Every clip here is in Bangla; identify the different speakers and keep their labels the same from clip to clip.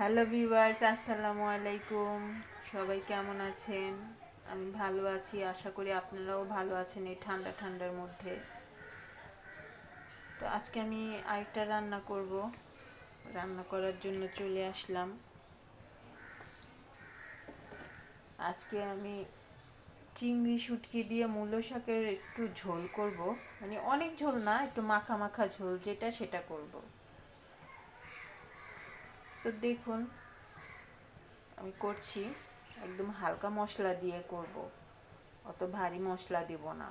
Speaker 1: হ্যালো ভিউয়ার্স, আসসালামু আলাইকুম। সবাই কেমন আছেন? আমি ভালো আছি, আশা করি আপনারাও ভালো আছেন এই ঠান্ডা, ঠান্ডার মধ্যে। তো আজকে আমি আরেকটা রান্না করব। রান্না করার জন্য চলে আসলাম। আজকে আমি চিংড়ি শুটকি দিয়ে মূলো শাকের একটু ঝোল করব। মানে অনেক ঝোল না, একটু মাখা মাখা ঝোল যেটা, সেটা করব। তো দেখুন আমি করছি। একদম হালকা মশলা দিয়ে করব। অত ভারী মশলা দেব না।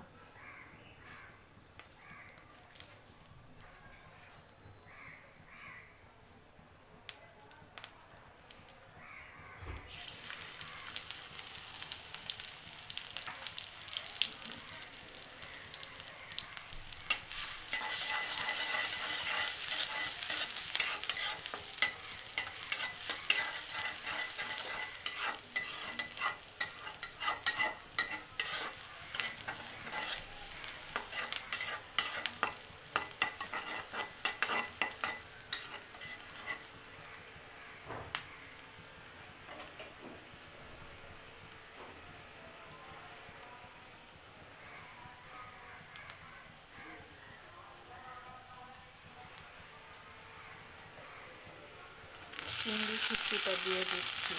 Speaker 1: চিংড়ি সত্যিটা দিয়ে দিচ্ছি।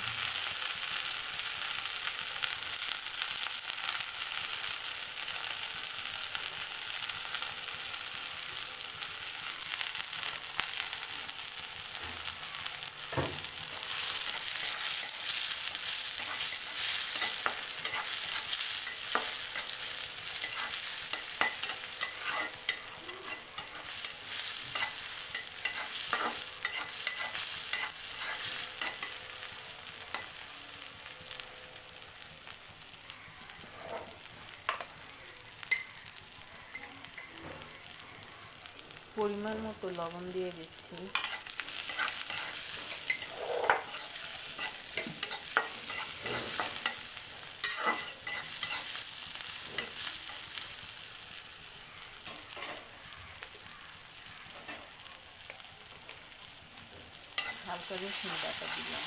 Speaker 1: পরিমাণ মতো লবণ দিয়ে দিচ্ছি। হালকা রসুন বাটা দিলাম।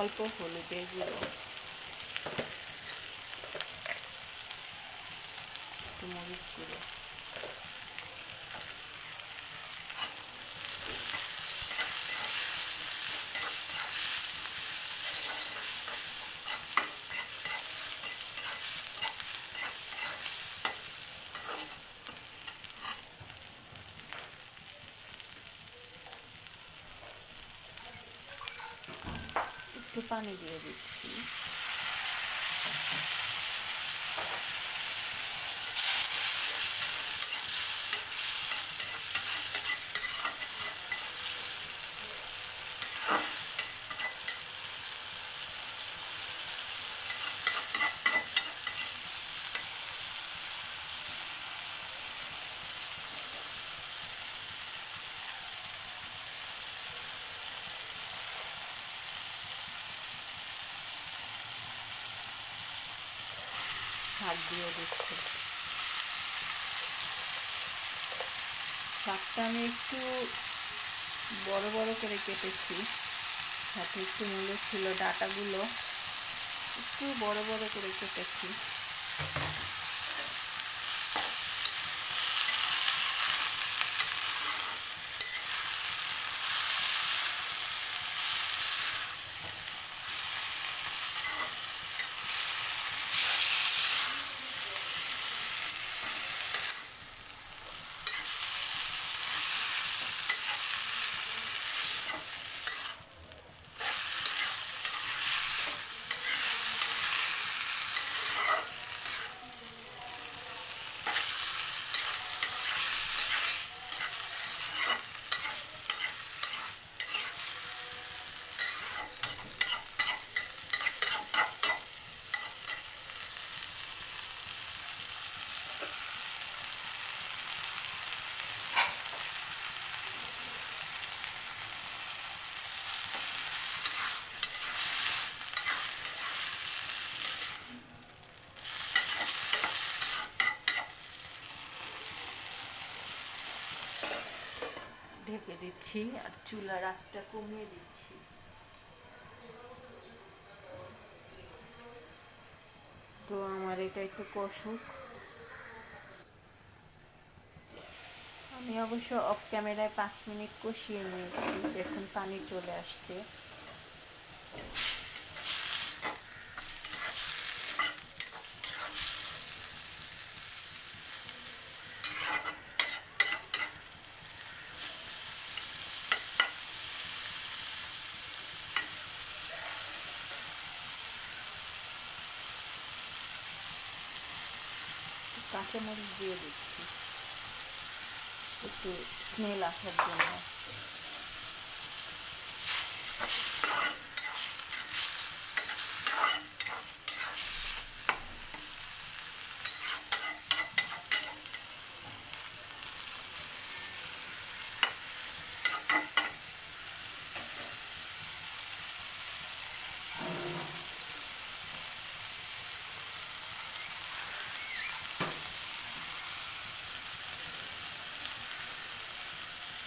Speaker 1: অল্প হলুদের গুঁড়ো। মরিচ গুঁড়ো একটু পানি দিয়ে দিচ্ছি শাক দিয়ে দিচ্ছি। শাকটা আমি একটু বড় বড় করে কেটেছি। সাথে একটু মূল্য ছিল ডাটাগুলো। একটু বড় বড় করে কেটেছি। ঢেকে দিচ্ছি আর চুলার আঁচটা কমিয়ে দিচ্ছি। তো আমার এটাই তো কষুক। আমি অবশ্য অফ ক্যামেরায় পাঁচ মিনিট কষিয়ে নিয়েছি, এখন পানি চলে আসছে। কাঁচামরিচ দিয়ে দিচ্ছি। একটু স্মেল আসার জন্য।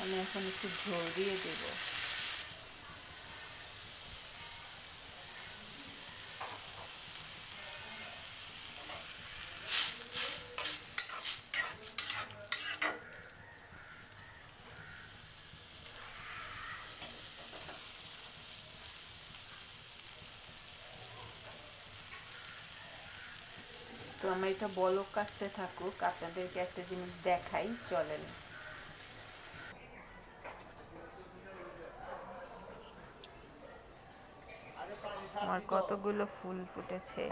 Speaker 1: আমি এখন একটু ঝোল দিয়ে দেব। তো আমার এটা বলক কাছতে থাকুক, আপনাদেরকে একটা জিনিস দেখাই, চলেন আমার কতগুলো ফুল ফুটেছে।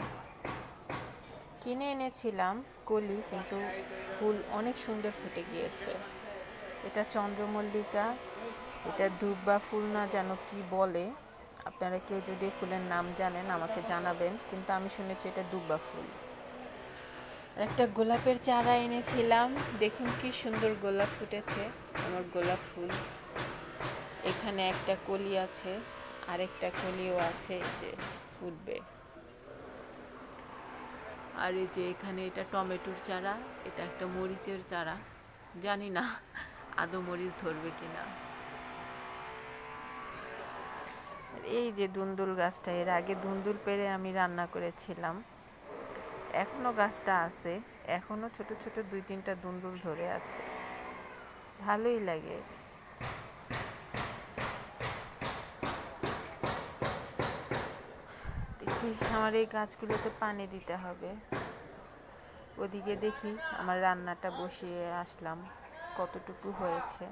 Speaker 1: কিনে এনেছিলাম কলি, কিন্তু ফুল অনেক সুন্দর ফুটে গিয়েছে। এটা চন্দ্রমল্লিকা, এটা দুব্বা ফুল না যেন কি বলে। আপনারা কেউ যদি ফুলের নাম জানেন, আমাকে জানাবেন, কিন্তু আমি শুনেছি এটা দুব্বা ফুল। একটা গোলাপের চারা এনেছিলাম, দেখুন কি সুন্দর গোলাপ ফুটেছে, আমার গোলাপ ফুল। এখানে একটা কলি আছে। আরেকটা কলিও আছে যে ফুটবে। আর এই যে এখানে এটা টমেটোর চারা, এটা একটা মরিচের চারা। জানি না আদৌ মরিচ ধরবে কিনা। এই যে দুন্দুল গাছটা, এর আগে দুন্দুল পেরে আমি রান্না করেছিলাম। এখনও গাছটা আছে, এখনও ছোট ছোট দুই তিনটা দুন্দুল ধরে আছে। ভালোই লাগে। আমার এই গাছগুলোতে পানি দিতে হবে। ওদিকে দেখি আমার রান্নাটা বসিয়ে আসলাম কতটুকু হয়েছে।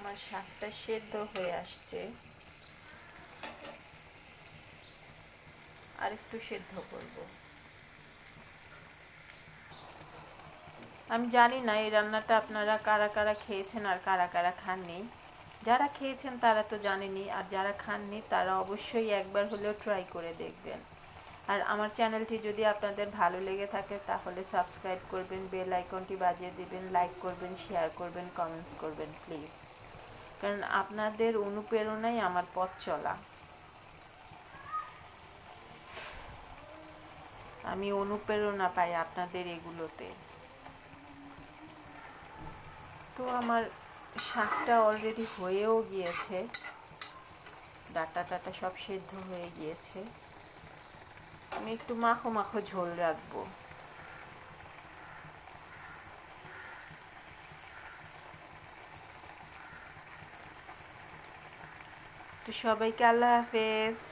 Speaker 1: আমার শাকটা সেদ্ধ হয়ে আসছে। আর একটু সেদ্ধ করব। আমি জানি না এই রান্নাটা আপনারা কারা কারা খেয়েছেন আর কারা কারা খাননি। যারা খেয়েছেন তারা তো জানেনি আর যারা খাননি তারা অবশ্যই একবার হলেও ট্রাই করে দেখবেন। আর আমার চ্যানেলটি যদি আপনাদের ভালো লেগে থাকে তাহলে সাবস্ক্রাইব করবেন বেল আইকনটি বাজিয়ে দিবেন লাইক করবেন শেয়ার করবেন কমেন্টস করবেন প্লিজ কারণ আপনাদের অনুপ্রেরণাই আমার পথ চলা। আমি অনুপ্রেরণা পাই আপনাদের এগুলোতে। তো আমার শাকটা অলরেডি হয়েও গিয়েছে। ডাটা টাটা সব সেদ্ধ হয়ে গিয়েছে। আমি একটু মাখো মাখো ঝোল রাখব। সবাইকে আল্লাহ হাফেজ।